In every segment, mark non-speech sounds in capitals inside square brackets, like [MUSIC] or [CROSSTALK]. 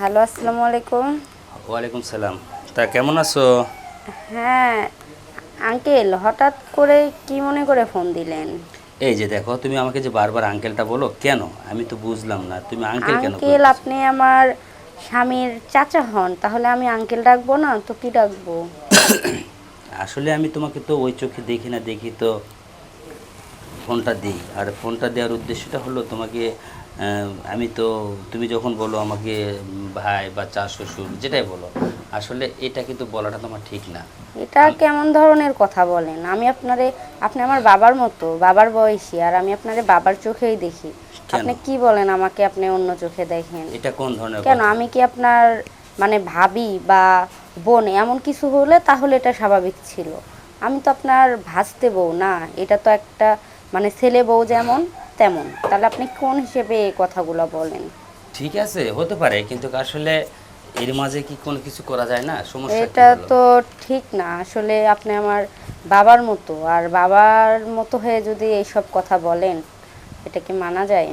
Hello আসসালামু আলাইকুম। ওয়ালাইকুম সালাম। তা কেমন আছো? হ্যাঁ আঙ্কেল হঠাৎ করে কি মনে করে ফোন দিলেন? এই যে দেখো তুমি আমাকে যে বারবার আঙ্কেলটা বলো কেন? আমি তো বুঝলাম না তুমি আঙ্কেল কেন আঙ্কেল? আপনি আমার স্বামীর চাচা হন তাহলে আমি আঙ্কেল ডাকবো না? তো কি ডাকবো? [COUGHS] আসলে আমি তোমাকে তো ওই চোখে দেখি না দেখি তো ফোনটা দিই। আর ফোনটা দেওয়ার উদ্দেশ্যটা হলো তোমাকে আমি তো তুমি যখন বলো আমাকে ভাই বা চা শ্বশুর যেটাই বলো আসলে এটা কিন্তু বলাটা তোমার ঠিক না। এটা কেমন ধরনের কথা বলেন? আমি আপনারে আপনি আমার বাবার মতো বাবার বয়সী আর আমি আপনারে বাবার চোখেই দেখি। আপনি কি বলেন আমাকে আপনি অন্য চোখে দেখেন? এটা কোন ধরনের কেন? আমি কি আপনার মানে ভাবি বা বোন এমন কিছু হলে তাহলে এটা স্বাভাবিক ছিল। আমি তো আপনার ভাসতে বউ না এটা তো একটা মানে ছেলে বউ যেমন তেমন। তাহলে আপনি কোন হিসেবে এই কথাগুলো বলেন? ঠিক আছে হতে পারে কিন্তু আসলে এর মাঝে কি কোনো কিছু করা যায় না? সমস্যা এটা তো ঠিক না। আসলে আপনি আমার বাবার মতো আর বাবার মতো হয়ে যদি এইসব কথা বলেন এটা কি মানা যায়?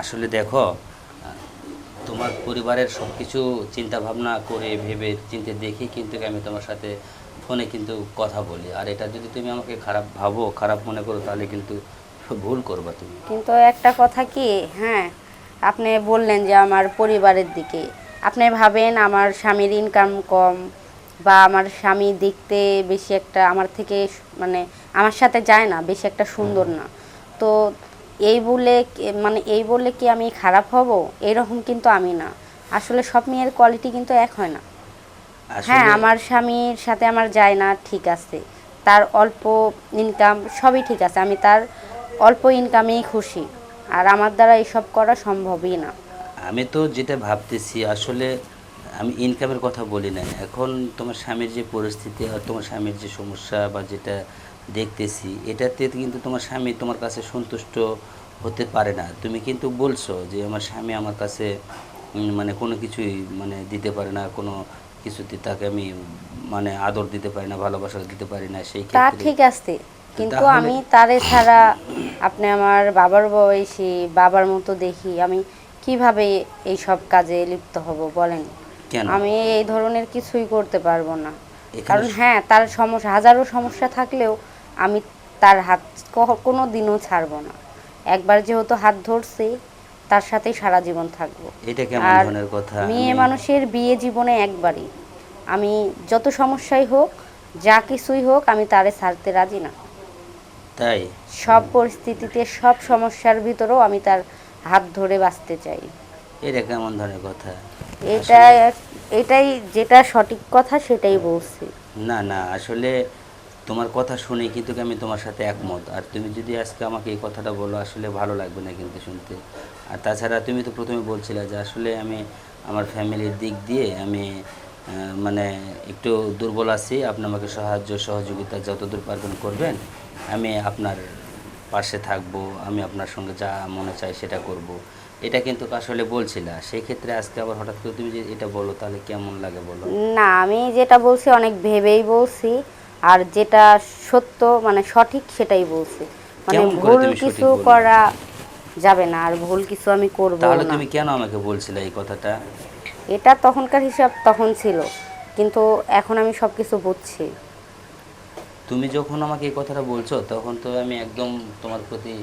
আসলে দেখো তোমার পরিবারের সব কিছু চিন্তা ভাবনা করে ভেবে চিন্তে দেখি কিন্তু আমি তোমার সাথে ফোনে কিন্তু কথা বলি। আর এটা যদি তুমি আমাকে খারাপ ভাবো খারাপ মনে করো তাহলে কিন্তু ভুল করবা তুমি। কিন্তু একটা কথা কি হ্যাঁ আপনি বললেন যে আমার পরিবারের দিকে। আপনি ভাবেন আমার স্বামীর ইনকাম কম বা আমার স্বামী দেখতে বেশি একটা আমার থেকে মানে আমার সাথে যায় না বেশি একটা সুন্দর না। তো এই বলে মানে এই বললে কি আমি খারাপ হব? এরকম কিন্তু আমি না। আসলে সব মেয়ের কোয়ালিটি কিন্তু এক হয় না। হ্যাঁ আমার স্বামীর সাথে আমার যায় না ঠিক আছে। তার অল্প ইনকাম সবই ঠিক আছে। আমি তার অল্প ইনকামেই খুশি আর আমার দ্বারা এসব করা সম্ভবই না। আমি তো যেটা ভাবতেছি আসলে আমি ইনকামের কথা বলি না এখন তোমার স্বামীর যে পরিস্থিতি আর তোমার স্বামীর যে সমস্যা বা যেটা দেখতেছি এটাতে কিন্তু তোমার স্বামী তোমার কাছে সন্তুষ্ট হতে পারে না। তুমি কিন্তু বলছো যে আমার স্বামী আমার কাছে মানে কোনো কিছুই মানে দিতে পারে না কোনো কিছুতে তাকে আমি মানে আদর দিতে পারি না ভালোবাসা দিতে পারি না সেই ক্ষেত্রে ঠিক আছে কিন্তু আমি তারে ছাড়া আপনি আমার বাবার বয়সী বাবার মতো দেখি আমি কীভাবে এই সব কাজে লিপ্ত হব বলেন? আমি এই ধরনের কিছুই করতে পারব না। কারণ হ্যাঁ তার সমস্যা হাজারো সমস্যা থাকলেও আমি তার হাত কোনো দিনও ছাড়বো না। একবার যেহেতু হাত ধরছি তার সাথেই সারা জীবন থাকব। এটা কেমন আর ধরনের কথা? মেয়ে মানুষের বিয়ে জীবনে একবারই। আমি যত সমস্যাই হোক যা কিছুই হোক আমি তারে ছাড়তে রাজি না। তাই? সব পরিস্থিতিতে সব সমস্যার ভিতরেও আমি তার হাত ধরে বাঁচতে চাই। এটা কেমন ধরনের কথা? এটা এটাই যেটা সঠিক কথা সেটাই বলছি। না না আসলে তোমার কথা শুনে কিন্তু আমি তোমার সাথে একমত। আর তুমি যদি আজকে আমাকে এই কথাটা বলো আসলে ভালো লাগবে না কিন্তু শুনতে। আর তাছাড়া তুমি তো প্রথমে বলছিলে যে আসলে আমি আমার ফ্যামিলির দিক দিয়ে আমি মানে একটু দুর্বল আছি। আপনি আমাকে সাহায্য সহযোগিতা যতদূর পারবেন করবেন। আমি আপনার পাশে থাকব আমি আপনার সঙ্গে যা মনে চাই সেটা করব। এটা কিন্তু আসলে বলছিলা সেই ক্ষেত্রে আজকে আবার হঠাৎ করে তুমি যে এটা বলো তাহলে কেমন লাগে বলো? না আমি যেটা বলছি অনেক ভেবেই বলছি আর যেটা সত্য মানে সঠিক সেটাই বলছি। মানে ভুল কিছু করা যাবে না আর ভুল কিছু আমি করব তাহলে তুমি কেন আমাকে বলছিলে এই কথাটা? এটা তখনকার হিসাব তখন ছিল কিন্তু এখন আমি সব কিছু বুঝছি। তুমি যখন আমাকে এই কথাটা বলছো তখন তো আমি একদম তোমার প্রতি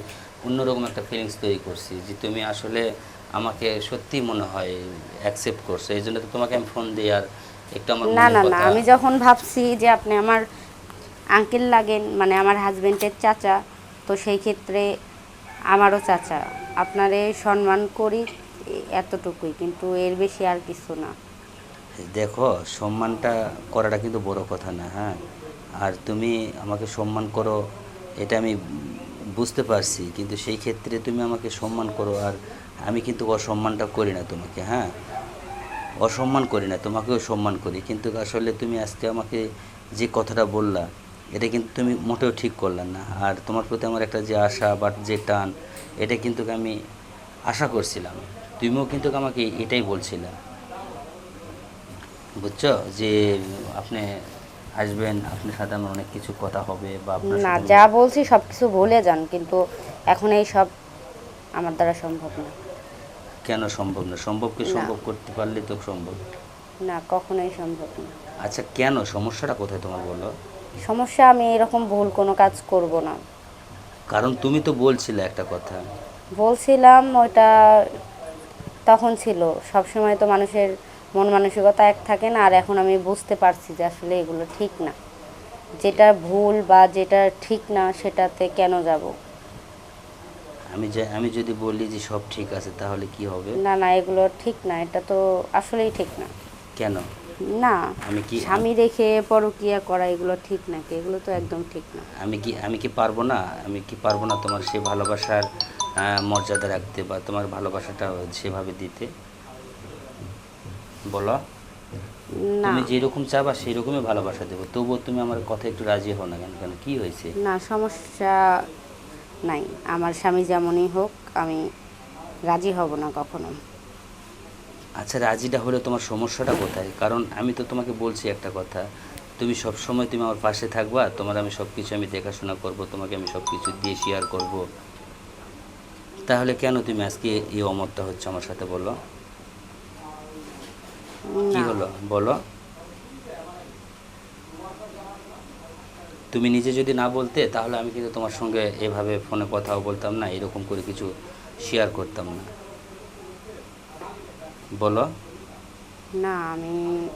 অন্যরকম একটা ফিলিংস তৈরি করছি যে তুমি আসলে আমাকে সত্যি মনে হয় অ্যাকসেপ্ট করছ। এই জন্য তো তোমাকে আমি ফোন দিই আর একটু আমার না না না আমি যখন ভাবছি যে আপনি আমার আঙ্কেল লাগেন মানে আমার হাজবেন্ডের চাচা তো সেই ক্ষেত্রে আমারও চাচা। আপনারে সম্মান করি এতটুকুই কিন্তু এর বেশি আর কিছু না। দেখো সম্মানটা করাটা কিন্তু বড় কথা না হ্যাঁ? আর তুমি আমাকে সম্মান করো, এটা আমি বুঝতে পারছি, কিন্তু সেই ক্ষেত্রে তুমি আমাকে সম্মান করো আর আমি কিন্তু অসম্মানটা করি না তোমাকে হ্যাঁ? অসম্মান করি না, তোমাকেও সম্মান করি, কিন্তু আসলে তুমি আজকে আমাকে যে কথাটা বললা, এটা কিন্তু তুমি মোটেও ঠিক করলে না। আর তোমার প্রতি আমার একটা যে আশা বা যে টান, এটা কিন্তু আমি আশা করছিলাম। তুমিও কিন্তু আমাকে এটাই বলছিলে। বুঝছ? যে আপনি আসবেন আপনার সাথে আমার অনেক কিছু কথা হবে বা না যা বলছি সব কিছু ভুলে যান কিন্তু এখন এই সব আমার দ্বারা সম্ভব না। কেন সম্ভব না? সম্ভবকে। সম্ভব করতে পারলে তো সম্ভব। না কখনোই সম্ভব না। আচ্ছা কেন? সমস্যাটা কোথায় তোমার বলো? সমস্যা আমি এরকম ভুল কোনো কাজ করব না। কারণ তুমি তো বলছিলে একটা কথা। বলছিলাম ওইটা তখন ছিল। সব সময় তো মানুষের মন মানসিকতা এক থাকে না আর এখন আমি বুঝতে পারছি যে আসলে এগুলো ঠিক না। যেটা ভুল বা যেটা ঠিক না সেটাতে কেন যাব? আমি যে আমি যদি বলি যে সব ঠিক আছে তাহলে কি হবে? না না এগুলো ঠিক না এটা তো আসলেই ঠিক না। কেন? না আমি কি স্বামী রেখে পরকিয়া করা এগুলো ঠিক নাকি এগুলো তো একদম ঠিক না। আমি কি আমি কি পারব না? আমি কি পারব না তোমার সেই ভালোবাসার মর্যাদা রাখতে বা তোমার ভালোবাসাটা সেভাবে দিতে? বলো। না। তুমি যেরকম চাবা সেই রকমই ভালোবাসা দেবো। তবুও তুমি আমার কথা একটু রাজি হও না কেন? কেন কি হয়েছে? না সমস্যা নাই। আমার স্বামী যেমনই হোক আমি রাজি হব না কখনো। আচ্ছা রাজিটা হলে তোমার সমস্যাটা কোথায়? কারণ আমি তো তোমাকে বলছি একটা কথা। তুমি সব সময় তুমি আমার পাশে থাকবা তোমার আমি সব কিছু আমি দেখাশোনা করব তোমাকে আমি সব কিছু দিয়ে শেয়ার করব। তাহলে কেন তুমি আজকে এই অমতটা হচ্ছে আমার সাথে বলো? কি হলো? বলো। তুমি নিজে যদি না বলতে তাহলে আমি কিন্তু তোমার সঙ্গে এভাবে ফোনে কথাও বলতাম না এরকম করে কিছু শেয়ার করতাম না। বলো। না আমি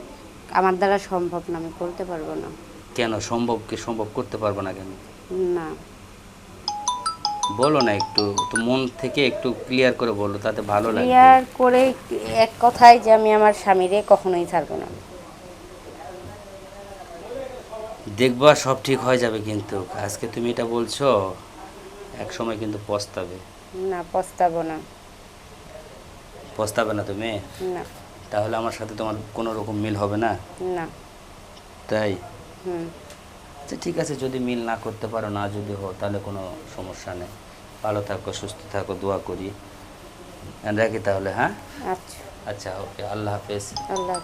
আমার দ্বারা সম্ভব না আমি করতে পারব না। কেন? সম্ভবকে সম্ভব করতে পারব না কেন? না। বলো না একটু তো মন থেকে একটু ক্লিয়ার করে বলো তাতে ভালো লাগবে। ক্লিয়ার করে এক কথায় যে আমি আমার স্বামীরে কখনোই ছাড়বো না। দেখবা সব ঠিক হয়ে যাবে কিন্তু। আজকে তুমি এটা বলছো এক সময় কিন্তু পস্তাবে। না পস্তাবো না। পস্তাবে না তুমি? না। তাহলে আমার সাথে তোমার কোনো রকম মিল হবে না? না। তাই? হুম। আচ্ছা ঠিক আছে যদি মিল না করতে পারো না যদি হো তাহলে কোনো সমস্যা নেই। ভালো থাকো সুস্থ থাকো দোয়া করি। রাখি তাহলে হ্যাঁ? আচ্ছা। আচ্ছা ওকে আল্লাহ হাফেজ। আল্লাহ